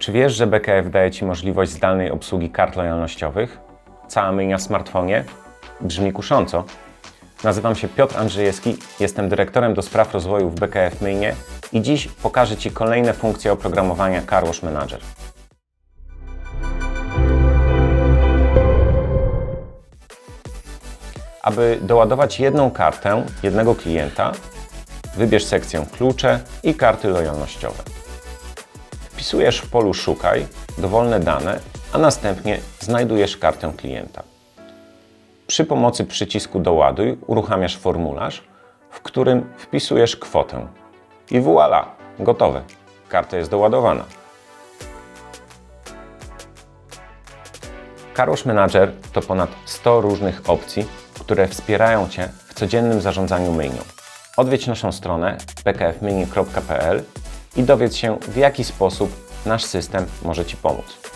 Czy wiesz, że BKF daje Ci możliwość zdalnej obsługi kart lojalnościowych? Cała myjnia w smartfonie? Brzmi kusząco. Nazywam się Piotr Andrzejewski, jestem dyrektorem do spraw rozwoju w BKF Myjnie i dziś pokażę Ci kolejne funkcje oprogramowania Carwash Manager. Aby doładować jedną kartę jednego klienta, wybierz sekcję klucze i karty lojalnościowe. Wpisujesz w polu Szukaj dowolne dane, a następnie znajdujesz kartę klienta. Przy pomocy przycisku Doładuj uruchamiasz formularz, w którym wpisujesz kwotę. I voilà, gotowe. Karta jest doładowana. Carwash Manager to ponad 100 różnych opcji, które wspierają Cię w codziennym zarządzaniu myjnią. Odwiedź naszą stronę pkfmyjnie.pl i dowiedz się, w jaki sposób nasz system może Ci pomóc.